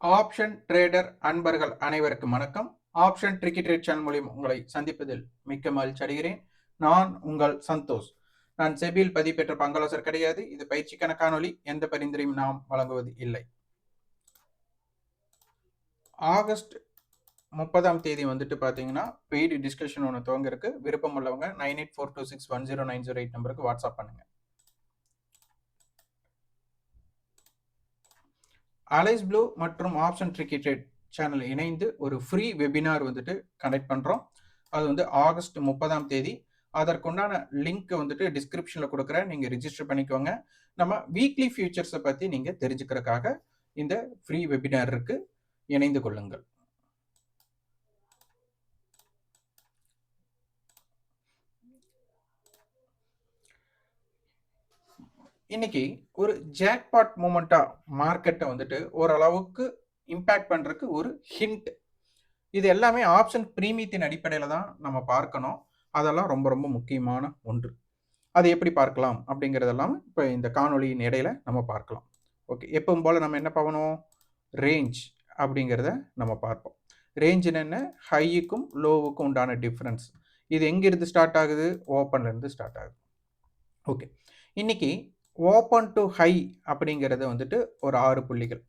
Option trader அன்பர்கள் அனைவருக்கும் வணக்கம். ஆப்ஷன் ட்ரிக்கி ட்ரேட் சேனல் மூலியம் உங்களை சந்திப்பதில் மிக்க மகிழ்ச்சி அடைகிறேன். நான் உங்கள் சந்தோஷ். நான் செபியில் பதிவு பெற்ற பங்களாசர் கிடையாது. இது பயிற்சிக்கான காணொலி எந்த பரிந்துரையும் நாம் வழங்குவது இல்லை. ஆகஸ்ட் முப்பதாம் தேதி வந்துட்டு பார்த்தீங்கன்னா பெய்டு டிஸ்கஷன் ஒன்று துவங்கிருக்கு விருப்பம் உள்ளவங்க nine eight four two six one zero nine zero eight நம்பருக்கு வாட்ஸ்அப் பண்ணுங்கள் அலைஸ் ப்ளூ மற்றும் ஆப்ஷன் ட்ரிகேட்டட் சேனல் இணைந்து ஒரு ஃப்ரீ வெபினார் வந்துட்டு கண்டக்ட் பண்ணுறோம் அது வந்து ஆகஸ்ட் முப்பதாம் தேதி. அதற்குண்டான லிங்க்கை வந்துட்டு டிஸ்கிரிப்ஷனில் கொடுக்குறேன். நீங்கள் ரிஜிஸ்டர் பண்ணிக்கோங்க. நம்ம வீக்லி ஃபியூச்சர்ஸை பற்றி நீங்கள் தெரிஞ்சுக்கிறதுக்காக இந்த ஃப்ரீ வெபினார் இருக்கு இணைந்து கொள்ளுங்கள். இன்னைக்கு ஒரு ஜாக்பாட் மூமெண்ட்டாக மார்க்கெட்டை வந்துட்டு ஓரளவுக்கு இம்பேக்ட் பண்ணுறதுக்கு ஒரு ஹிண்ட் இது எல்லாமே ஆப்ஷன் பிரீமியத்தின் அடிப்படையில் தான் நம்ம பார்க்கணும். அதெல்லாம் ரொம்ப ரொம்ப முக்கியமான ஒன்று. அதை எப்படி பார்க்கலாம் அப்படிங்கிறதெல்லாம் இப்போ இந்த காணொலியின் இடையில நம்ம பார்க்கலாம். ஓகே எப்பவும் போல் நம்ம என்ன பண்ணணும் ரேஞ்ச் அப்படிங்கிறத நம்ம பார்ப்போம். ரேஞ்சுன்னு என்ன? ஹையுக்கும் லோவுக்கும் உண்டான டிஃப்ரென்ஸ் இது எங்கேருந்து ஸ்டார்ட் ஆகுது? ஓப்பன்லேருந்து ஸ்டார்ட் ஆகுது. ஓகே இன்னைக்கு ஓப்பன் டு ஹை அப்படிங்கிறது வந்துட்டு ஒரு ஆறு புள்ளிகள்.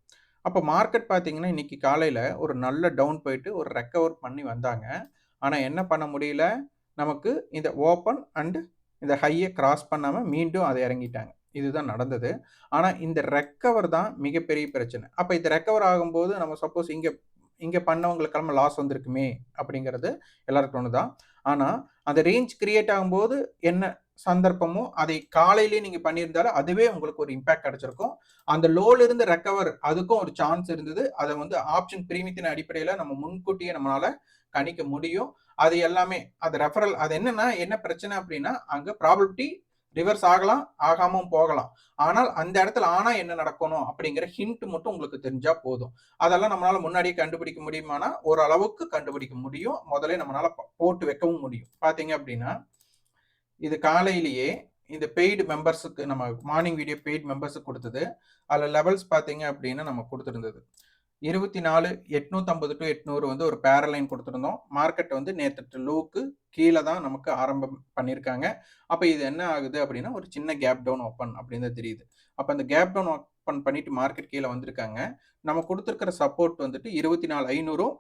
அப்போ மார்க்கெட் பார்த்தீங்கன்னா இன்னைக்கு காலையில் ஒரு நல்ல டவுன் போயிட்டு ஒரு ரெக்கவர் பண்ணி வந்தாங்க. ஆனால் என்ன பண்ண முடியல? நமக்கு இந்த ஓப்பன் அண்டு இந்த ஹையை கிராஸ் பண்ணாமல் மீண்டும் அதை இறங்கிட்டாங்க. இதுதான் நடந்தது. ஆனால் இந்த ரெக்கவர் தான் மிகப்பெரிய பிரச்சனை. அப்போ இந்த ரெக்கவர் ஆகும்போது நம்ம சப்போஸ் இங்கே இங்கே பண்ணவங்களுக்கெல்லாம் லாஸ் வந்திருக்குமே அப்படிங்கிறது எல்லாருக்கும் ஒன்று தான் ஆனால் அந்த ரேஞ்ச் கிரியேட் ஆகும்போது என்ன சந்தர்ப்பமோ அதை காலையிலேயே நீங்கள் பண்ணியிருந்தாலும் அதுவே உங்களுக்கு ஒரு இம்பாக்ட் கிடைச்சிருக்கும் அந்த லோலேருந்து ரெக்கவர் அதுக்கும் ஒரு சான்ஸ் இருந்தது. அதை வந்து ஆப்ஷன் பிரீமியத்தின் அடிப்படையில் நம்ம முன்கூட்டியே நம்மளால கணிக்க முடியும். அது எல்லாமே அது ரெஃபரல் அது என்னன்னா என்ன பிரச்சனை அப்படின்னா அங்கே ப்ராபபிலிட்டி ரிவர்ஸ் ஆகலாம் ஆகாமும் போகலாம். ஆனால் அந்த இடத்துல ஆனா என்ன நடக்கணும் அப்படிங்கிற ஹிண்ட் மட்டும் உங்களுக்கு தெரிஞ்சா போதும். அதெல்லாம் நம்மளால முன்னாடியே கண்டுபிடிக்க முடியுமானா ஓரளவுக்கு கண்டுபிடிக்க முடியும். முதலே நம்மளால போட்டு வைக்கவும் முடியும். பாத்தீங்க அப்படின்னா இது காலையிலேயே இந்த பெய்டு மெம்பர்ஸுக்கு நம்ம மார்னிங் வீடியோ பெய்டு மெம்பர்ஸுக்கு கொடுத்தது. அதில் லெவல்ஸ் பார்த்தீங்க அப்படின்னா நம்ம கொடுத்துருந்தது. இருபத்தி நாலு எட்நூத்தம்பது டு எட்நூறு வந்து ஒரு பேரலைன் கொடுத்துருந்தோம். மார்க்கெட் வந்து நேற்று லோக்கு கீழே தான் நமக்கு ஆரம்பம் பண்ணியிருக்காங்க. அப்போ இது என்ன ஆகுது அப்படின்னா ஒரு சின்ன கேப் டவுன் ஓப்பன் அப்படின்னு தான் தெரியுது. அப்போ அந்த கேப் டவுன் ஓப்பன் பண்ணிட்டு மார்க்கெட் கீழே வந்திருக்காங்க. நம்ம கொடுத்துருக்கிற சப்போர்ட் வந்துட்டு இருபத்தி நாலு ஐநூறும்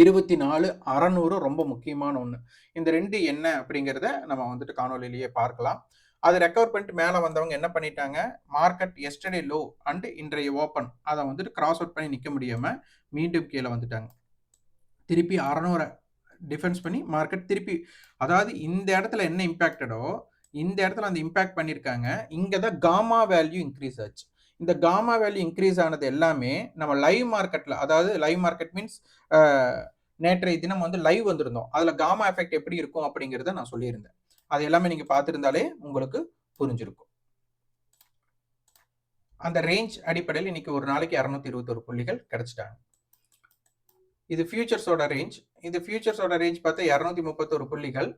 இருபத்தி நாலு அறநூறு ரொம்ப முக்கியமான ஒன்று இந்த ரெண்டு என்ன அப்படிங்கிறத நம்ம வந்துட்டு காணொலியிலேயே பார்க்கலாம். அதை ரெக்கவர் பண்ணிட்டு மேலே வந்தவங்க என்ன பண்ணிட்டாங்க? மார்க்கெட் எஸ்டர்டே லோ அண்ட் இன்றைய ஓப்பன் அதை வந்துட்டு கிராஸ் அவுட் பண்ணி நிற்க முடியாமல் மீண்டும் கீழே வந்துட்டாங்க. திருப்பி அறநூறை டிஃபென்ஸ் பண்ணி மார்க்கெட் திருப்பி அதாவது இந்த இடத்துல என்ன இம்பேக்டடோ இந்த இடத்துல அந்த இம்பேக்ட் பண்ணியிருக்காங்க இங்கே தான் காமா வேல்யூ இன்க்ரீஸ் ஆச்சு. இந்த காமா வேல்யூ இன்க்ரீஸ் ஆனது எல்லாமே நம்ம லைவ் மார்க்கெட்டில் அதாவது லைவ் மார்க்கெட் மீன்ஸ் நேற்றைய தினம் வந்து லைவ் வந்திருந்தோம். அதில் காமா எஃபெக்ட் எப்படி இருக்கும் அப்படிங்கிறத நான் சொல்லியிருந்தேன். அது எல்லாமே நீங்கள் பார்த்துருந்தாலே உங்களுக்கு புரிஞ்சிருக்கும். அந்த ரேஞ்ச் அடிப்படையில் இன்னைக்கு ஒரு நாளைக்கு இரநூத்தி இருபத்தொரு புள்ளிகள் கிடைச்சிட்டாங்க. இது ஃபியூச்சர்ஸோட ரேஞ்ச் இந்த ஃபியூச்சர்ஸோட ரேஞ்ச் பார்த்தா இரநூத்தி முப்பத்தொரு புள்ளிகள்.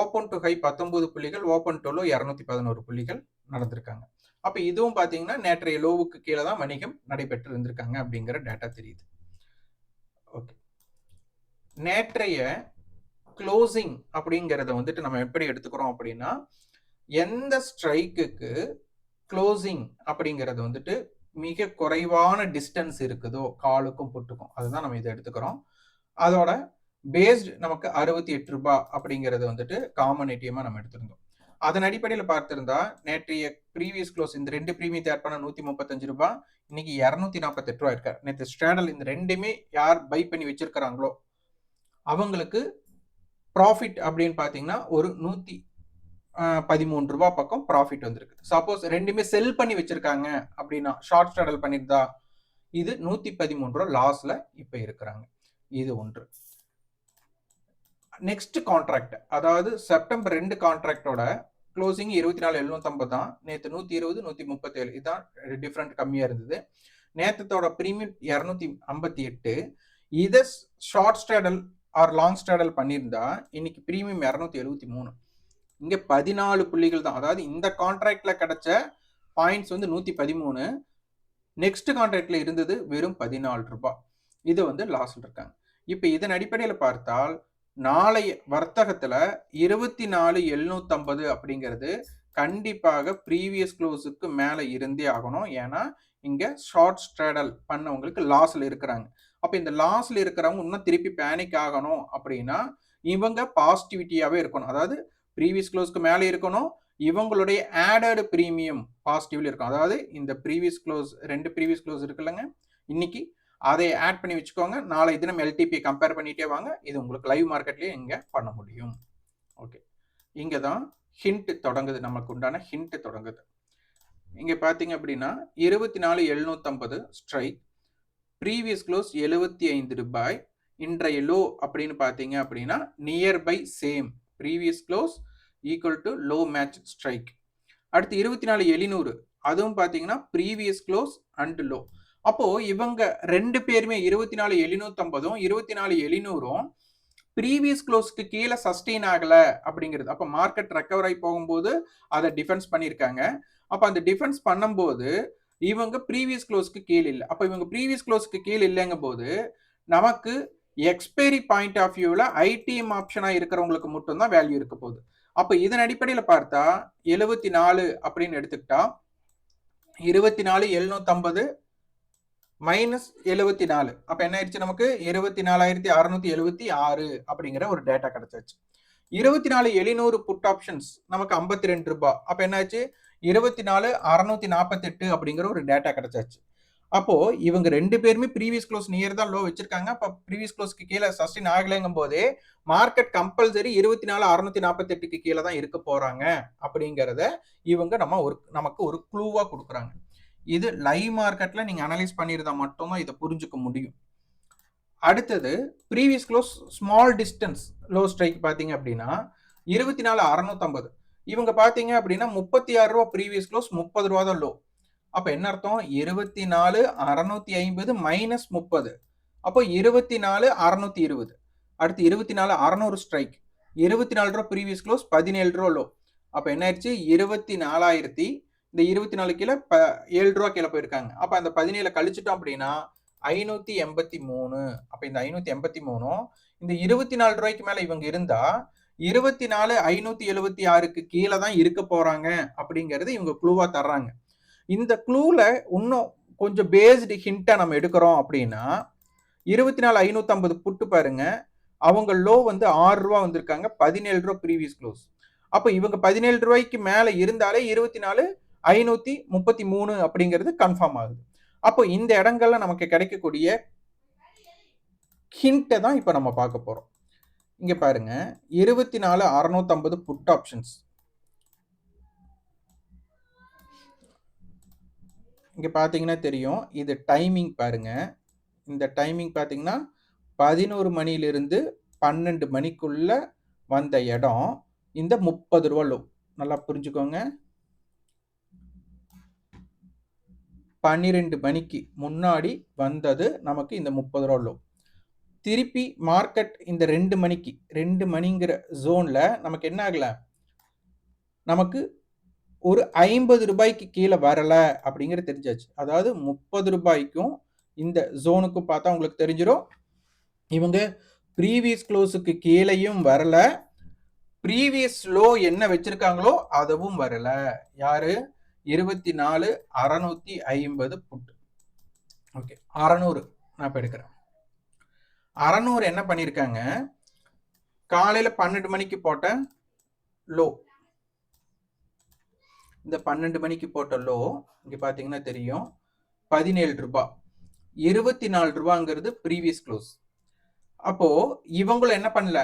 ஓப்பன் டு ஹை பத்தொன்பது புள்ளிகள் ஓப்பன் டு லோ இரநூத்தி பதினோரு புள்ளிகள் நடந்திருக்காங்க. அப்போ இதுவும் பார்த்தீங்கன்னா நேற்றைய லோவுக்கு கீழே தான் வணிகம் நடைபெற்று இருந்திருக்காங்க அப்படிங்கிற டேட்டா தெரியுது. ஓகே நேற்றைய க்ளோசிங் அப்படிங்கிறத வந்துட்டு நம்ம எப்படி எடுத்துக்கிறோம் அப்படின்னா எந்த ஸ்ட்ரைக்குக்கு க்ளோசிங் அப்படிங்கிறது வந்துட்டு மிக குறைவான டிஸ்டன்ஸ் இருக்குதோ காலுக்கும் புட்டுக்கும் அதுதான் நம்ம இதை எடுத்துக்கிறோம். அதோட பேஸ்டு நமக்கு அறுபத்தி எட்டு ரூபாய் அப்படிங்கிறது வந்துட்டு காமன் ஏடிஎம்மா நம்ம எடுத்திருந்தோம். அதன் அடிப்படையில் பார்த்திருந்தா நேற்றைய ப்ரீவியஸ் க்ளோஸ் இந்த ரெண்டு ப்ரீமியம் தயார் பண்ண நூத்தி முப்பத்தஞ்சு ரூபாய் இன்னைக்கு இரநூத்தி நாற்பத்தெட்டு ரூபா இருக்கார். நேற்று ஸ்ட்ராடல் இந்த ரெண்டுமே யார் பை பண்ணி வச்சிருக்கிறாங்களோ அவங்களுக்கு ப்ராஃபிட் அப்படின்னு பார்த்தீங்கன்னா ஒரு நூத்தி பதிமூணு ரூபா பக்கம் ப்ராஃபிட் வந்திருக்கு. சப்போஸ் ரெண்டுமே செல் பண்ணி வச்சிருக்காங்க அப்படின்னா ஷார்ட் ஸ்ட்ராடல் பண்ணியிருந்தா இது நூத்தி பதிமூணு ரூபா லாஸ்ல இப்ப இருக்கிறாங்க. இது ஒன்று. நெக்ஸ்ட் கான்ட்ராக்ட் அதாவது செப்டம்பர் ரெண்டு கான்ட்ராக்டோட க்ளோசிங் இருபத்தி நாலு எழுநூத்தம்பது தான் நேற்று நூற்றி இருபது நூற்றி முப்பத்தேழு. இதுதான் டிஃப்ரெண்ட் கம்மியாக இருந்தது. நேற்றத்தோட ப்ரீமியம் இரநூத்தி ஐம்பத்தி எட்டு. இதை short straddle or long straddle பண்ணியிருந்தா இன்னைக்கு ப்ரீமியம் இரநூத்தி எழுபத்தி மூணு. இங்கே பதினாலு புள்ளிகள் தான். அதாவது இந்த கான்ட்ராக்ட்ல கிடைச்ச பாயிண்ட்ஸ் வந்து நூற்றி பதிமூணு. நெக்ஸ்ட் கான்ட்ராக்ட்ல இருந்தது வெறும் பதினாலு ரூபாய். இது வந்து லாஸ்ல இருக்காங்க. இப்போ இதன் அடிப்படையில் பார்த்தால் நாளைய வர்த்தகத்துல இருபத்தி நாலு எழுநூத்தம்பது அப்படிங்கிறது கண்டிப்பாக ப்ரீவியஸ் க்ளோஸுக்கு மேலே இருந்தே ஆகணும். ஏன்னா இங்கே ஷார்ட் ஸ்ட்ராடல் பண்ணவங்களுக்கு லாஸில் இருக்கிறாங்க. அப்போ இந்த லாஸில் இருக்கிறவங்க இன்னும் திருப்பி பேனிக் ஆகணும் அப்படின்னா இவங்க பாசிட்டிவிட்டியாகவே இருக்கணும். அதாவது ப்ரீவியஸ் க்ளோஸ்க்கு மேலே இருக்கணும். இவங்களுடைய ஆடட் ப்ரீமியம் பாசிட்டிவ்ல இருக்கும் அதாவது இந்த ப்ரீவியஸ் க்ளோஸ் ரெண்டு ப்ரீவியஸ் க்ளோஸ் இருக்குல்லங்க. இன்னைக்கு அதை ஆட் பண்ணி வச்சுக்கோங்க. நாளை தினம் எல்டிபி கம்பேர் பண்ணிட்டே வாங்க. இது உங்களுக்கு லைவ் மார்க்கெட்லயே இங்கே பண்ண முடியும். ஓகே இங்கே தான் ஹிண்ட் தொடங்குது. நமக்கு உண்டான ஹிண்ட் தொடங்குது. இங்கே பார்த்தீங்க அப்படின்னா இருபத்தி நாலு எழுநூற்றம்பது ஸ்ட்ரைக் ப்ரீவியஸ் க்ளோஸ் எழுபத்தி ஐந்து ரூபாய் இன்றைய லோ அப்படின்னு பார்த்தீங்க அப்படின்னா nearby same previous close equal to low match strike அடுத்து இருபத்தி நாலு எழுநூறு அதுவும் பார்த்தீங்கன்னா ப்ரீவியஸ் க்ளோஸ் அண்ட் லோ அப்போ இவங்க ரெண்டு பேருமே இருபத்தி நாலு எழுநூத்தம்பதும் இருபத்தி நாலு எழுநூறும் ப்ரீவியஸ் க்ளோஸ்க்கு கீழே சஸ்டெயின் ஆகலை அப்படிங்கிறது. அப்போ மார்க்கெட் ரெக்கவர் ஆகி போகும்போது அதை டிஃபென்ஸ் பண்ணியிருக்காங்க. அப்போ அந்த டிஃபென்ஸ் பண்ணும்போது இவங்க ப்ரீவியஸ் க்ளோஸ்க்கு கீழே இல்லை. அப்போ இவங்க ப்ரீவியஸ் க்ளோஸ்க்கு கீழே இல்லைங்கும் போது நமக்கு expiry point of view ITM ஆப்ஷனாக இருக்கிறவங்களுக்கு மட்டும்தான் வேல்யூ இருக்க போகுது. அப்போ இதன் அடிப்படையில் பார்த்தா எழுபத்தி நாலு அப்படின்னு எடுத்துக்கிட்டா இருபத்தி நாலு எழுநூத்தம்பது மைனஸ் எழுபத்தி நாலு அப்போ என்ன ஆயிடுச்சு நமக்கு? இருபத்தி நாலாயிரத்தி அறுநூத்தி எழுபத்தி ஆறு அப்படிங்கிற ஒரு டேட்டா கிடைச்சாச்சு. இருபத்தி நாலு எழுநூறு புட் ஆப்ஷன்ஸ் நமக்கு ஐம்பத்தி ரெண்டு ரூபாய் அப்போ என்னாச்சு இருபத்தி நாலு அறுநூத்தி நாற்பத்தெட்டு அப்படிங்கிற ஒரு டேட்டா கிடைச்சாச்சு. அப்போ இவங்க ரெண்டு பேருமே ப்ரீவியஸ் க்ளோஸ் நியர் தான் லோ வச்சிருக்காங்க. அப்போ ப்ரீவியஸ் க்ளோஸ்க்கு கீழே சஸ்டின் ஆகலைங்கும் போதே மார்க்கெட் கம்பல்சரி இருபத்தி நாலு அறுநூத்தி நாற்பத்தெட்டுக்கு கீழே தான் இருக்க போறாங்க அப்படிங்கிறத இவங்க நம்ம ஒரு நமக்கு ஒரு க்ளூவா கொடுக்குறாங்க. இது லைவ் மார்க்கெட்ல நீங்க அனலைஸ் பண்ணியிருந்தா மட்டும்தான் இதை புரிஞ்சுக்க முடியும். அடுத்தது previous close small distance low strike பார்த்தீங்க அப்படின்னா இருபத்தி நாலு அறுநூத்தம்பது. இவங்க பார்த்தீங்க அப்படின்னா முப்பத்தி ஆறு ரூபா ப்ரீவியஸ் க்ளோஸ் முப்பது ரூபா தான் லோ அப்போ என்ன அர்த்தம்? இருபத்தி நாலு அறநூத்தி ஐம்பது மைனஸ் முப்பது. அப்போ இருபத்தி நாலு அறநூத்தி இருபது. அடுத்து இருபத்தி நாலு அறநூறு ஸ்ட்ரைக் இருபத்தி நாலு ரூபா ப்ரீவியஸ் க்ளோஸ் பதினேழு ரூபா லோ அப்போ என்ன ஆயிடுச்சு? இருபத்தி நாலாயிரத்தி இந்த இருபத்தி நாலு கீழே ப ஏழு ரூபா கீழே போயிருக்காங்க. அப்போ அந்த பதினேழு கழிச்சிட்டோம் அப்படின்னா ஐநூத்தி எண்பத்தி மூணு. அப்போ இந்த ஐநூத்தி எண்பத்தி மூணும் இந்த இருபத்தி நாலு ரூபாய்க்கு மேல இவங்க இருந்தா இருபத்தி நாலு ஐநூத்தி எழுபத்தி ஆறுக்கு கீழே தான் இருக்க போறாங்க அப்படிங்கிறது இவங்க க்ளூவா தர்றாங்க. இந்த க்ளூல இன்னும் கொஞ்சம் பேஸ்டு ஹிண்டா நம்ம எடுக்கிறோம் அப்படின்னா இருபத்தி நாலு ஐநூத்தி புட்டு பாருங்க. அவங்க லோ வந்து ஆறு ரூபா வந்திருக்காங்க பதினேழு ரூபா ப்ரீவியஸ் க்ளோஸ் அப்போ இவங்க பதினேழு ரூபாய்க்கு மேல இருந்தாலே இருபத்தி நாலு ஐநூற்றி முப்பத்தி மூணு அப்படிங்கிறது கன்ஃபார்ம் ஆகுது. அப்போ இந்த இடங்கள்ல நமக்கு கிடைக்கக்கூடிய ஹிண்ட்டை தான் இப்போ நம்ம பார்க்க போகிறோம் இங்கே பாருங்க இருபத்தி நாலு அறநூத்தம்பது புட் ஆப்ஷன்ஸ் இங்கே பார்த்தீங்கன்னா தெரியும் இது டைமிங் பாருங்க. இந்த டைமிங் பார்த்தீங்கன்னா பதினோரு மணிலிருந்து பன்னெண்டு மணிக்குள்ள வந்த இடம். இந்த முப்பது ரூபா லோ நல்லா புரிஞ்சுக்கோங்க. பன்னிரெண்டு மணிக்கு முன்னாடி வந்தது நமக்கு இந்த முப்பது ரூபா லோ திருப்பி மார்க்கெட் இந்த ரெண்டு மணிக்கு ரெண்டு மணிங்கிற ஜோனில் நமக்கு என்ன ஆகல? நமக்கு ஒரு ஐம்பது ரூபாய்க்கு கீழே வரலை அப்படிங்கிறது தெரிஞ்சாச்சு. அதாவது முப்பது ரூபாய்க்கும் இந்த ஜோனுக்கும் பார்த்தா உங்களுக்கு தெரிஞ்சிடும் இவங்க ப்ரீவியஸ் க்ளோஸுக்கு கீழேயும் வரல. ப்ரீவியஸ் லோ என்ன வச்சுருக்காங்களோ அதுவும் வரலை. யாரு? இருபத்தி நாலு அறநூத்தி ஐம்பது புட் ஓகே அறநூறு. நான் இப்போ எடுக்கிறேன். அறநூறு என்ன பண்ணியிருக்காங்க காலையில் பன்னெண்டு மணிக்கு போட்ட லோ இந்த பன்னெண்டு மணிக்கு போட்ட லோ இங்கே பார்த்தீங்கன்னா தெரியும். பதினேழு ரூபாய் இருபத்தி நாலு ரூபாங்கிறது ப்ரீவியஸ் க்ளோஸ் அப்போது இவங்களும் என்ன பண்ணல?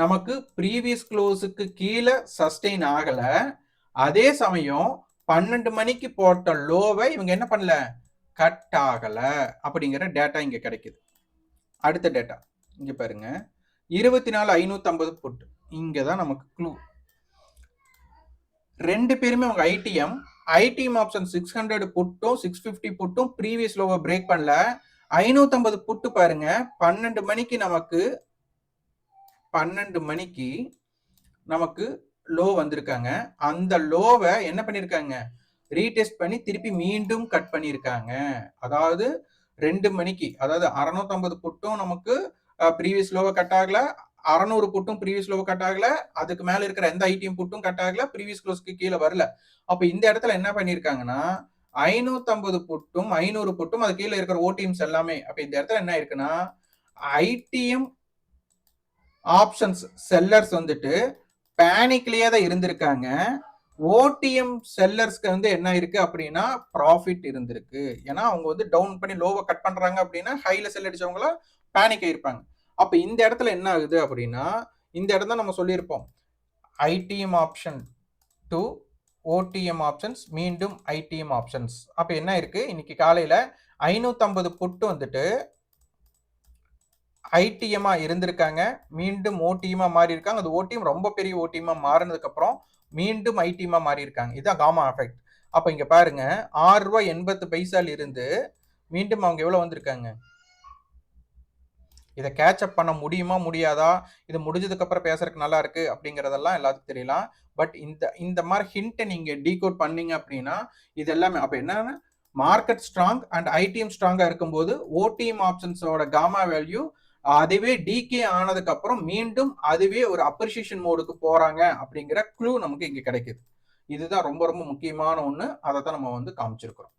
நமக்கு ப்ரீவியஸ் க்ளோஸுக்கு கீழே சஸ்டெயின் ஆகலை. அதே சமயம் பன்னெண்டு மணிக்கு போட்ட லோவை இவங்க என்ன பண்ணல? கட் ஆகலை. அப்படிங்கிற டேட்டா இங்கே கிடைக்குது. அடுத்த டேட்டா இங்கே பாருங்க. இருபத்தி நாலு ஐநூத்தி ஐம்பது புட் இங்கே தான் நமக்கு க்ளூ ரெண்டு பேருமே அவங்க ITM ITM option six hundred புட்டும் six fifty புட்டும் ப்ரீவியஸ் லோவை பிரேக் பண்ணல. ஐநூத்தம்பது புட்டு பாருங்க. பன்னெண்டு மணிக்கு நமக்கு பன்னெண்டு மணிக்கு நமக்கு லோ வந்திருக்காங்க. அந்த லோவை என்ன பண்ணியிருக்காங்க ரீடெஸ்ட் பண்ணி திருப்பி மீண்டும் கட் பண்ணியிருக்காங்க அதாவது ரெண்டு மணிக்கு அதாவது அறுநூத்தம்பது புட்டும் நமக்கு ப்ரீவியஸ் லோவை கட் ஆகல. அறநூறு புட்டும் ப்ரீவியஸ் லோவை கட் ஆகல. அதுக்கு மேல இருக்கிற எந்த ஐடிஎம் புட்டும் கட் ஆகல. ப்ரீவியஸ் க்ளோஸ்க்கு கீழே வரல. அப்ப இந்த இடத்துல என்ன பண்ணிருக்காங்கன்னா ஐநூத்தம்பது புட்டும் ஐநூறு புட்டும் அது கீழே இருக்கிற ஓடிஎம்ஸ் எல்லாமே அப்ப இந்த இடத்துல என்ன இருக்குன்னா ஐடிஎம் ஆப்ஷன்ஸ் செல்லர்ஸ் வந்துட்டு பேனிக்லயே தான் இருந்திருக்காங்க. ஓடிஎம் செல்லர்ஸ்க்கு வந்து என்ன இருக்கு அப்படின்னா ப்ராஃபிட் இருந்திருக்கு. ஏன்னா அவங்க வந்து டவுன் பண்ணி லோவை கட் பண்றாங்க அப்படின்னா ஹைல செல் அடிச்சவங்கள பேனிக் ஆயிருப்பாங்க. அப்ப இந்த இடத்துல என்ன ஆகுது அப்படின்னா இந்த இடம் தான் நம்ம சொல்லியிருப்போம். ITM option to OTM options மீண்டும் ஐடிஎம் ஆப்ஷன்ஸ் அப்ப என்ன இருக்கு? இன்னைக்கு காலையில ஐநூத்தம்பது புட்டு வந்துட்டு ஐடிஎம்மா இருந்திருக்காங்க. மீண்டும் ஓடிஎம்மா மாறி இருக்காங்க அது ஓடிஎம் ரொம்ப பெரிய ஓடிஎம்மா மாறினதுக்கு அப்புறம் மீண்டும் ஐடிஎம்மா மாறி இருக்காங்க இதுதான் காமா எஃபெக்ட். அப்ப இங்க பாருங்க. ஆறு ரூபாய் எண்பத்து பைசால இருந்து மீண்டும் அவங்க எவ்வளவு வந்திருக்காங்க? இதை கேட்சப் பண்ண முடியுமா முடியாதா? இது முடிஞ்சதுக்கு அப்புறம் பேசுறதுக்கு நல்லா இருக்கு அப்படிங்கறதெல்லாம் எல்லாத்துக்கும் தெரியலாம். பட் இந்த இந்த மாதிரி ஹிண்ட்டை நீங்க டீகோட் பண்ணீங்க அப்படின்னா இது எல்லாமே அப்ப என்னன்னா மார்க்கெட் ஸ்ட்ராங் அண்ட் ஐடிஎம் ஸ்ட்ராங்கா இருக்கும்போது ஓடிஎம் ஆப்ஷன்ஸோட காமா வேல்யூ அதுவே டிகே ஆனதுக்கு அப்புறம் மீண்டும் அதுவே ஒரு அப்ரிசியேஷன் மோடுக்கு போறாங்க அப்படிங்கிற க்ளூ நமக்கு இங்க கிடைக்குது. இதுதான் ரொம்ப ரொம்ப முக்கியமான ஒண்ணு. அதை தான் நம்ம வந்து காமிச்சிருக்கிறோம்.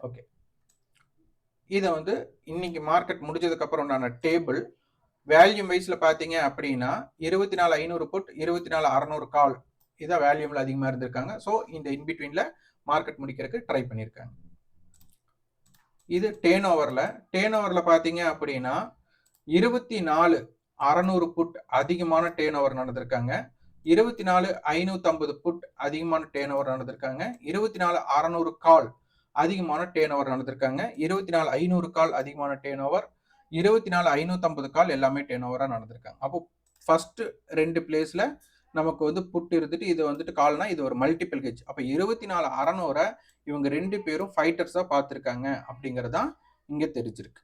ஓகே இதை வந்து இன்னைக்கு மார்க்கெட் முடிஞ்சதுக்கு அப்புறம் உண்டான டேபிள் வேல்யூம் வைஸ்ல பாத்தீங்க அப்படின்னா இருபத்தி நாலு ஐநூறு புட் இருபத்தி நாலு அறநூறு கால் இதான் வேல்யூம்ல அதிகமா இருந்திருக்காங்க. ஸோ இந்த இன்பிட்வீன்ல மார்க்கெட் முடிக்கிறதுக்கு ட்ரை பண்ணியிருக்காங்க. இது டேன் ஓவரில் டேன் ஓவரில் பார்த்தீங்க அப்படின்னா இருபத்தி நாலு அறநூறு புட் அதிகமான டேன் ஓவர் நடந்திருக்காங்க. இருபத்தி நாலு ஐநூற்றம்பது புட் அதிகமான டேன் ஓவர் நடந்திருக்காங்க. இருபத்தி நாலு அறநூறு கால் அதிகமான டேன் ஓவர் நடந்திருக்காங்க. இருபத்தி நாலு ஐநூறு கால் அதிகமான டேன் ஓவர் இருபத்தி நாலு ஐநூற்றம்பது கால் எல்லாமே டேன் ஓவராக நடந்திருக்காங்க. அப்போ ஃபஸ்ட்டு ரெண்டு பிளேஸில் நமக்கு வந்து புட் இருந்துட்டு இது வந்துட்டு கால்னா இது ஒரு மல்டிபிள் கெஜ் அப்போ இருபத்தி நாலு அறநூறை இவங்க ரெண்டு பேரும் ஃபைட்டர்ஸாக பார்த்துருக்காங்க அப்படிங்கறதான் இங்கே தெரிஞ்சிருக்கு.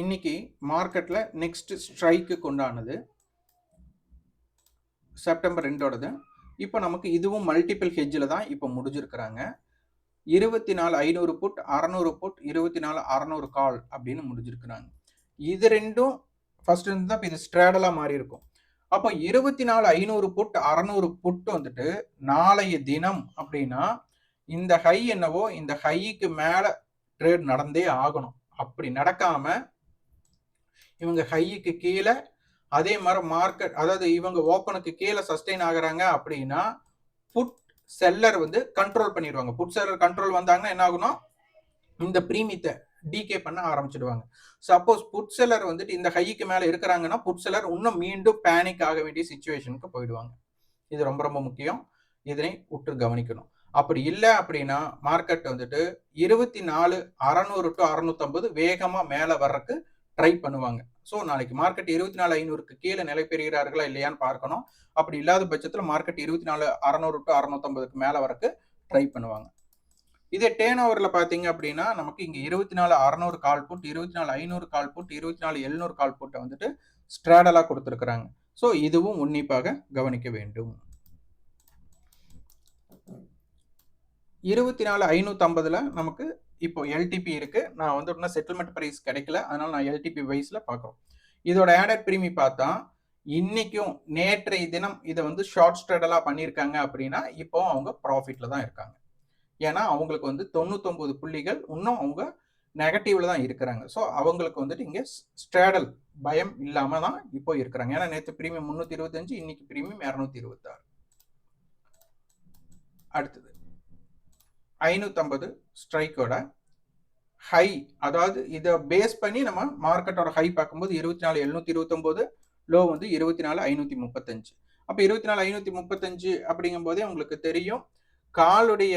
இன்னைக்கு மார்க்கெட்டில் நெக்ஸ்ட் ஸ்ட்ரைக்கு கொண்டானது செப்டம்பர் ரெண்டோடது. இப்போ நமக்கு இதுவும் மல்டிபிள் ஹெஜ்ஜில் தான் இப்போ முடிஞ்சிருக்கிறாங்க. இருபத்தி நாலு ஐநூறு புட் அறநூறு புட் இருபத்தி நாலு அறநூறு கால் அப்படின்னு முடிஞ்சிருக்கிறாங்க. இது ரெண்டும் ஃபர்ஸ்ட் இருந்து தான் இப்போ இது ஸ்ட்ராடலாக மாறி இருக்கும். அப்போ இருபத்தி நாலு ஐநூறு புட் அறநூறு புட் வந்துட்டு நாளைய தினம் அப்படின்னா இந்த ஹை என்னவோ இந்த ஹைக்கு மேலே ட்ரேட் நடந்தே ஆகணும். அப்படி நடக்காம இவங்க ஹைக்கு கீழே அதே மாதிரி மார்க்கெட் அதாவது இவங்க ஓப்பனுக்கு கீழே சஸ்டெயின் ஆகுறாங்க அப்படின்னா புட் செல்லர் வந்து கண்ட்ரோல் பண்ணிடுவாங்க. புட் செல்லர் கண்ட்ரோல் வந்தாங்கன்னா என்ன ஆகும்னா இந்த பிரீமியத்தை டிகே பண்ண ஆரம்பிச்சிடுவாங்க. சப்போஸ் புட் செல்லர் வந்துட்டு இந்த ஹைக்கு மேல இருக்கிறாங்கன்னா புட் செல்லர் இன்னும் மீண்டும் பேனிக் ஆக வேண்டிய சுச்சுவேஷனுக்கு போயிடுவாங்க. இது ரொம்ப ரொம்ப முக்கியம். இதனை உற்று கவனிக்கணும். அப்படி இல்லை அப்படின்னா மார்க்கெட் வந்துட்டு இருபத்தி நாலு அறநூறு டு அறுநூத்தம்பது வேகமா மேல வர்றதுக்கு ட்ரை பண்ணுவாங்க. ஸோ நாளைக்கு மார்க்கெட் இருபத்தி நாலு ஐநூறுக்கு கீழே நிலை பெறுகிறார்களா இல்லையான்னு பார்க்கணும். அப்படி இல்லாத பட்சத்தில் மார்க்கெட் இருபத்தி நாலு அறநூறு டு அறநூத்தம்பதுக்கு மேலே வரக்கு ட்ரை பண்ணுவாங்க. இதே டேன் ஓவரில் பார்த்தீங்க அப்படின்னா நமக்கு இங்கே இருபத்தி நாலு அறநூறு கால் புட் இருபத்தி நாலு ஐநூறு கால் புட் இருபத்தி நாலு எழுநூறு கால் புட்டை வந்துட்டு ஸ்ட்ராடலாக கொடுத்துருக்குறாங்க. ஸோ இதுவும் உன்னிப்பாக கவனிக்க வேண்டும். இருபத்தி நாலு ஐநூற்றம்பதில் நமக்கு இப்போ எல்டிபி இருக்குது நான் வந்து இன்னும் செட்டில்மெண்ட் ப்ரைஸ் கிடைக்கல. அதனால் நான் எல்டிபி வைஸில் பார்க்குறோம் இதோட ஆடட் பிரீமி பார்த்தா இன்னைக்கும் நேற்றைய தினம் இதை வந்து ஷார்ட் ஸ்ட்ரெடலாக பண்ணியிருக்காங்க அப்படின்னா இப்போ அவங்க ப்ராஃபிட்டில் தான் இருக்காங்க. ஏன்னா அவங்களுக்கு வந்து தொண்ணூத்தொம்பது புள்ளிகள் இன்னும் அவங்க நெகட்டிவ்ல தான் இருக்கிறாங்க. ஸோ அவங்களுக்கு வந்துட்டு இங்கே ஸ்ட்ராடல் பயம் இல்லாம தான் இப்போ இருக்கிறாங்க. ஏன்னா நேற்று ப்ரீமியம் முந்நூற்றி இருபத்தஞ்சு இன்னைக்கு ப்ரீமியம் இரநூத்தி இருபத்தாறு. அடுத்தது. ஐநூற்றம்பது ஸ்ட்ரைக்கோட ஹை அதாவது இதை பேஸ் பண்ணி நம்ம மார்க்கெட்டோட ஹை பார்க்கும்போது இருபத்தி நாலு எழுநூத்தி இருபத்தொம்போது லோ வந்து இருபத்தி நாலு ஐநூற்றி முப்பத்தஞ்சு. அப்போ இருபத்தி நாலு ஐநூற்றி முப்பத்தஞ்சு அப்படிங்கும்போதே உங்களுக்கு தெரியும் காலுடைய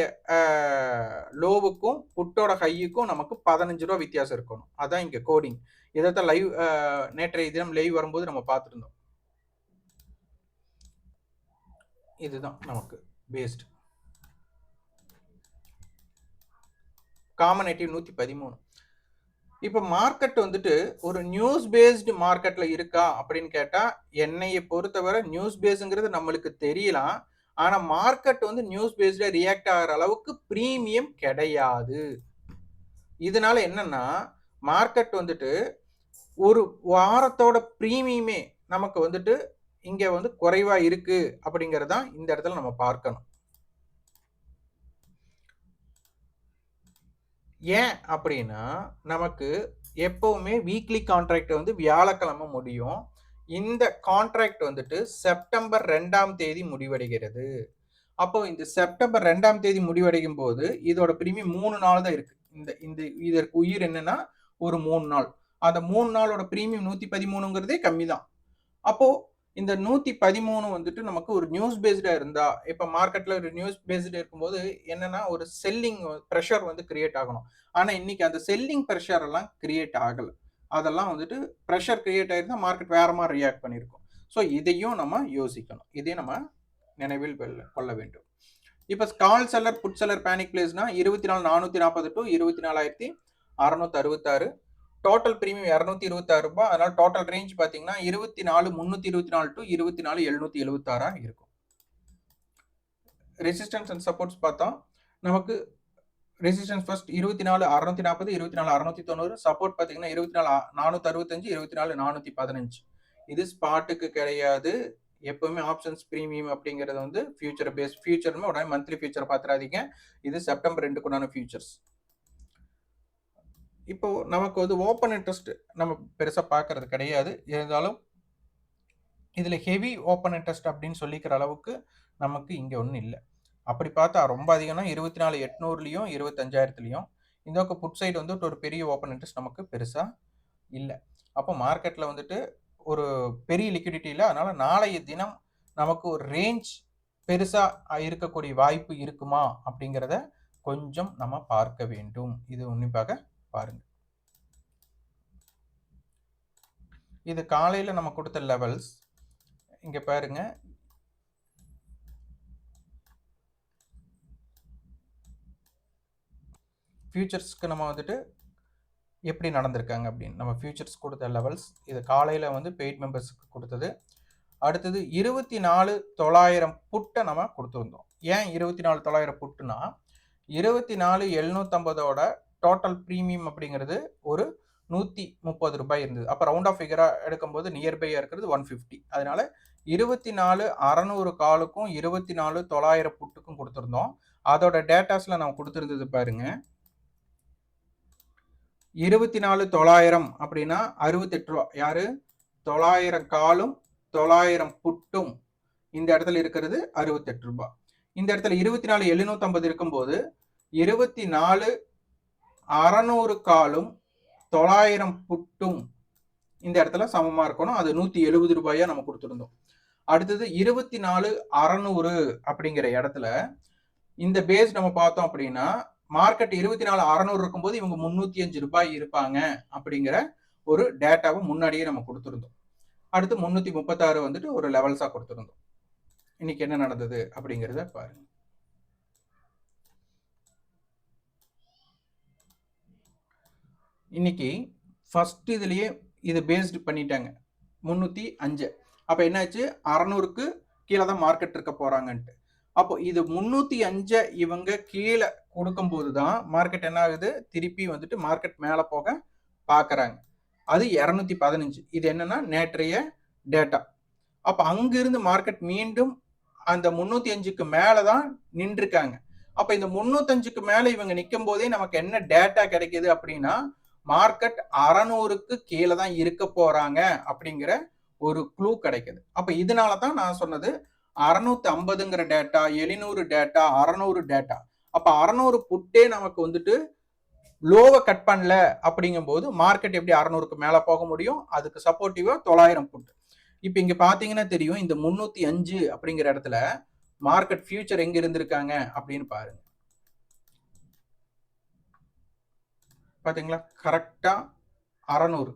லோவுக்கும் புட்டோட ஹையுக்கும் நமக்கு பதினஞ்சு ரூபா வித்தியாசம் இருக்கணும். அதான் இங்கே கோடிங் இதைத்தான் லைவ் நேற்றைய தினம் லைவ் வரும்போது நம்ம பார்த்துருந்தோம். இதுதான் நமக்கு பேஸ்ட் காமன் நெட்டிவ் நூற்றி பதிமூணு. இப்போ மார்க்கெட் வந்துட்டு ஒரு நியூஸ் பேஸ்டு மார்க்கெட்ல இருக்கா அப்படின்னு கேட்டா என்னைய பொறுத்தவரை நியூஸ் பேஸுங்கிறது நம்மளுக்கு தெரியலாம். ஆனா மார்க்கெட் வந்து நியூஸ் பேஸ்ட ரியாக்ட் ஆகிற அளவுக்கு ப்ரீமியம் கிடையாது. இதனால என்னன்னா மார்க்கெட் வந்துட்டு ஒரு வாரத்தோட ப்ரீமியமே நமக்கு வந்துட்டு இங்க வந்து குறைவா இருக்கு அப்படிங்கறதான் இந்த இடத்துல நம்ம பார்க்கணும். ஏன் அப்படின்னா நமக்கு எப்பவுமே வீக்லி கான்ட்ராக்ட் வந்து வியாழக்கிழமை முடியும். இந்த கான்ட்ராக்ட் வந்துட்டு செப்டம்பர் ரெண்டாம் தேதி முடிவடைகிறது. அப்போ இந்த செப்டம்பர் ரெண்டாம் தேதி முடிவடையும் போது இதோட பிரீமியம் மூணு நாள் தான் இருக்கு. இந்த இந்த இதற்கு உயிர் என்னன்னா ஒரு மூணு நாள். அந்த மூணு நாளோட பிரீமியம் நூத்தி பதிமூணுங்கிறதே கம்மி தான். அப்போ இந்த நூத்தி பதிமூணு வந்துட்டு நமக்கு ஒரு நியூஸ் பேஸ்டா இருந்தா இப்ப மார்க்கெட்ல ஒரு நியூஸ் பேஸ்டு இருக்கும்போது என்னன்னா ஒரு செல்லிங் ப்ரெஷர் வந்து கிரியேட் ஆகணும். ஆனா இன்னைக்கு அந்த செல்லிங் ப்ரெஷர் எல்லாம் கிரியேட் ஆகலை. அதெல்லாம் வந்துட்டு ப்ரெஷர் க்ரியேட் ஆகிருந்தால் மார்க்கெட் வேறு மாதிரி ரியாக்ட் பண்ணியிருக்கும் ஸோ இதையும் நம்ம யோசிக்கணும். இதையும் நம்ம நினைவில் கொள்ள வேண்டும். இப்போ call seller put seller panic பிளேஸ்னா இருபத்தி நாலு நானூற்றி நாற்பது டு இருபத்தி நாலாயிரத்தி அறநூற்றி அறுபத்தாறு டோட்டல் ப்ரீமியம் இரநூத்தி இருபத்தாறு ரூபாய். அதனால டோட்டல் ரேஞ்ச் பார்த்தீங்கன்னா இருபத்தி நாலு முந்நூற்றி இருபத்தி நாலு டு இருபத்தி நாலு எழுநூத்தி எழுபத்தாறாக இருக்கும். ரெசிஸ்டன்ஸ் அண்ட் சப்போர்ட்ஸ் பார்த்தா நமக்கு ரெசிஸ்டன்ஸ் ஃபர்ஸ்ட் இருபத்தி நாலு அறுநூத்தி நாற்பது இருபத்தி நாலு அறுநூத்தி தொண்ணூறு சப்போர்ட் பார்த்தீங்கன்னா இருபத்தி நாலு நானூத்தி அறுபத்தஞ்சு இருபத்தி நாலு நானூத்தி பதினஞ்சு இது ஸ்பாட்டுக்கு கிடையாது. எப்பவுமே ஆப்ஷன்ஸ் ப்ரீமியம் அப்படிங்கிறது வந்து ஃபியூச்சர் பேஸ் ஃபியூச்சர்னு உடனே மந்த்லி ஃபியூச்சர் பார்த்துறாதீங்க இது செப்டம்பர் ரெண்டுக்குண்டான ஃபியூச்சர்ஸ் இப்போ நமக்கு வந்து ஓப்பன் இன்ட்ரெஸ்ட் நம்ம பெருசாக பார்க்கறது கிடையாது. இருந்தாலும் இதில் ஹெவி ஓப்பன் இன்ட்ரெஸ்ட் அப்படின்னு சொல்லிக்கிற அளவுக்கு நமக்கு இங்கே ஒன்றும் இல்லை. அப்படி பார்த்தா ரொம்ப அதிகம்னா இருபத்தி நாலு எட்நூறுலையும் இருபத்தஞ்சாயிரத்துலையும். இந்த பக்கம் புட் சைடு வந்துட்டு ஒரு பெரிய ஓப்பன் இன்ட்ரெஸ்ட் நமக்கு பெருசாக இல்லை. அப்போ மார்க்கெட்டில் வந்துட்டு ஒரு பெரிய லிக்விடிட்டி இல்லை. அதனால் நாளைய தினம் நமக்கு ஒரு ரேஞ்ச் பெருசாக இருக்கக்கூடிய வாய்ப்பு இருக்குமா அப்படிங்கிறத கொஞ்சம் நம்ம பார்க்க வேண்டும். இது உன்னிப்பாக பாருங்கள் இது காலையில் நம்ம கொடுத்த லெவல்ஸ் இங்கே பாருங்க. ஃபியூச்சர்ஸ்க்கு நம்ம வந்துட்டு எப்படி நடந்திருக்காங்க அப்படின்னு. நம்ம ஃபியூச்சர்ஸ் கொடுத்த லெவல்ஸ் இது காலையில் வந்து பெய்ட் மெம்பர்ஸுக்கு கொடுத்தது. அடுத்தது இருபத்தி நாலு தொள்ளாயிரம் புட்டை நம்ம கொடுத்துருந்தோம் ஏன் இருபத்தி நாலு தொள்ளாயிரம் புட்டுனா இருபத்தி நாலு எழுநூத்தம்பதோட டோட்டல் ப்ரீமியம் அப்படிங்கிறது ஒரு நூற்றி முப்பது ரூபாய் இருந்தது. அப்போ ரவுண்ட் ஆஃப் ஃபிகராக எடுக்கும்போது நியர்பையாக இருக்கிறது ஒன் ஃபிஃப்டி அதனால இருபத்தி நாலு அறநூறு காலுக்கும் இருபத்தி நாலு தொள்ளாயிரம் புட்டுக்கும் கொடுத்துருந்தோம். அதோட டேட்டாஸில் நம்ம கொடுத்துருந்தது பாருங்கள் இருபத்தி நாலு தொள்ளாயிரம் அப்படின்னா அறுபத்தெட்டு ரூபா. யாரு? தொள்ளாயிரம் காலும் தொள்ளாயிரம் புட்டும் இந்த இடத்துல இருக்கிறது அறுபத்தெட்டு ரூபாய் இந்த இடத்துல இருபத்தி நாலு எழுநூத்தம்பது இருக்கும்போது இருபத்தி நாலு அறநூறு காலும் தொள்ளாயிரம் புட்டும் இந்த இடத்துல சமமா இருக்கணும். அது நூத்தி எழுபது ரூபாயா நம்ம கொடுத்துருந்தோம். அடுத்தது இருபத்தி நாலு அறநூறு அப்படிங்கிற இடத்துல இந்த பேஸ் நம்ம பார்த்தோம் அப்படின்னா மார்க்கெட் இருபத்தி நாலு அறநூறு இருக்கும்போது இவங்க முன்னூத்தி அஞ்சு ரூபாய் இருப்பாங்க அப்படிங்கிற ஒரு டேட்டாவை முன்னாடியே நம்ம கொடுத்துருந்தோம். அடுத்து முன்னூத்தி முப்பத்தாறு வந்துட்டு ஒரு லெவல்ஸா கொடுத்துருந்தோம். இன்னைக்கு என்ன நடந்தது அப்படிங்கிறத பாருங்க. இன்னைக்கு ஃபர்ஸ்ட் இதுலயே இது பேஸ்டு பண்ணிட்டாங்க. முன்னூத்தி அஞ்சு. அப்போ என்னாச்சு? அறநூறுக்கு கீழே தான் மார்க்கெட் இருக்க போறாங்கன்ட்டு. அப்போ இது முந்நூற்றி அஞ்சை இவங்க கீழே கொடுக்கும்போது தான் மார்க்கெட் என்ன ஆகுது திருப்பி வந்துட்டு மார்க்கெட் மேலே போக பார்க்குறாங்க அது இரநூத்தி பதினஞ்சு. இது என்னன்னா நேற்றைய டேட்டா அப்போ அங்கிருந்து மார்க்கெட் மீண்டும் அந்த முந்நூற்றி அஞ்சுக்கு மேலே தான் நின்றுருக்காங்க. அப்போ இந்த முந்நூத்தஞ்சுக்கு மேலே இவங்க நிற்கும் போதே நமக்கு என்ன டேட்டா கிடைக்கிது அப்படின்னா மார்க்கெட் அறநூறுக்கு கீழே தான் இருக்க போகிறாங்க அப்படிங்கிற ஒரு க்ளூ கிடைக்குது. அப்போ இதனால தான் நான் சொன்னது அறநூத்தி ஐம்பதுங்கிற டேட்டா எழுநூறு டேட்டா அறநூறு டேட்டா அப்ப அறநூறு புட்டே நமக்கு வந்துட்டு லோவை கட் பண்ணல அப்படிங்கும் போது மார்க்கெட் எப்படி அறநூறுக்கு மேல போக முடியும்? அதுக்கு சப்போர்ட்டிவா தொள்ளாயிரம் புட் இப்ப இங்க பாத்தீங்கன்னா தெரியும் இந்த முன்னூத்தி அஞ்சு அப்படிங்கிற இடத்துல மார்க்கெட் ஃபியூச்சர் எங்க இருந்திருக்காங்க அப்படின்னு பாருங்க. பார்த்தீங்களா கரெக்டாக அறநூறு.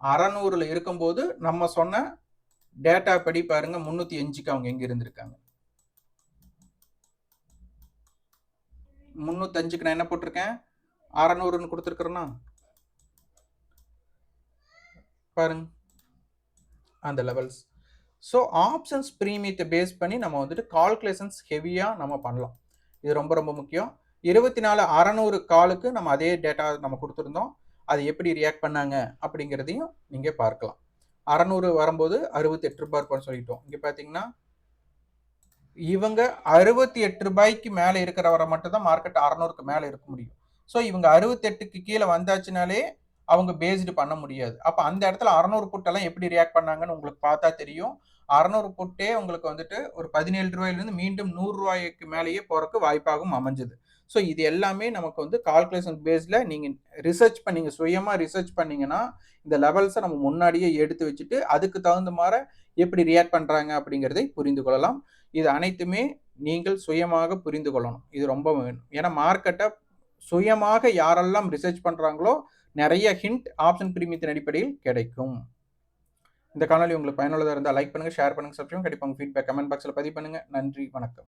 அறநூறுல இருக்கும்போது நம்ம சொன்ன டேட்டா படி பாருங்க முன்னூத்தி அஞ்சுக்கு அவங்க எங்க இருந்திருக்காங்க. முந்நூற்றஞ்சுக்கு நான் என்ன போட்டிருக்கேன்? அறநூறுன்னு கொடுத்துருக்குறேன்னா பாருங்க. அந்த லெவல்ஸ் ஸோ ஆப்ஷன்ஸ் ப்ரீமியத்தை பேஸ் பண்ணி நம்ம வந்துட்டு கால்குலேஷன்ஸ் ஹெவியாக நம்ம பண்ணலாம். இது ரொம்ப ரொம்ப முக்கியம். இருபத்தி நாலு அறநூறு காலுக்கு நம்ம அதே டேட்டா நம்ம கொடுத்துருந்தோம். அது எப்படி ரியாக்ட் பண்ணாங்க அப்படிங்கிறதையும் நீங்கள் பார்க்கலாம். அறநூறு வரும்போது அறுபத்தெட்டு ரூபாய் இருப்பான்னு சொல்லிட்டோம். இங்கே பார்த்தீங்கன்னா இவங்க அறுபத்தி எட்டு ரூபாய்க்கு மேலே இருக்கிறவரை மட்டும் தான் மார்க்கெட் அறநூறுக்கு மேலே இருக்க முடியும். ஸோ இவங்க அறுபத்தெட்டுக்கு கீழே வந்தாச்சுனாலே அவங்க பேஸ்டு பண்ண முடியாது. அப்போ அந்த இடத்துல அறநூறு புட்டெல்லாம் எப்படி ரியாக்ட் பண்ணாங்கன்னு உங்களுக்கு பார்த்தா தெரியும். அறநூறு புட்டே உங்களுக்கு வந்துட்டு ஒரு பதினேழு ரூபாயிலிருந்து மீண்டும் நூறு ரூபாய்க்கு மேலேயே போகிறக்கு வாய்ப்பாகவும் அமைஞ்சது. ஸோ இது எல்லாமே நமக்கு வந்து கால்குலேஷன் பேஸில் நீங்கள் ரிசர்ச் பண்ணீங்க சுயமாக ரிசர்ச் பண்ணிங்கன்னா இந்த லெவல்ஸை நம்ம முன்னாடியே எடுத்து வச்சுட்டு அதுக்கு தகுந்த மாதிரி எப்படி ரியாக்ட் பண்ணுறாங்க அப்படிங்கிறதை புரிந்து கொள்ளலாம். இது அனைத்துமே நீங்கள் சுயமாக புரிந்து கொள்ளணும். இது ரொம்ப வேணும். ஏன்னா மார்க்கெட்டை சுயமாக யாரெல்லாம் ரிசர்ச் பண்ணுறாங்களோ நிறைய ஹிண்ட் ஆப்ஷன் பிரீமியத்தின் அடிப்படையில் கிடைக்கும். இந்த காணொலி உங்களுக்கு பயனுள்ளதாக இருந்தால் லைக் பண்ணுங்கள் ஷேர் பண்ணுங்கள் சப்ஸ்கிரைப் கண்டிப்பாக ஃபீட்பேக் கமெண்ட் பாக்ஸில் பதிவு பண்ணுங்கள் நன்றி வணக்கம்.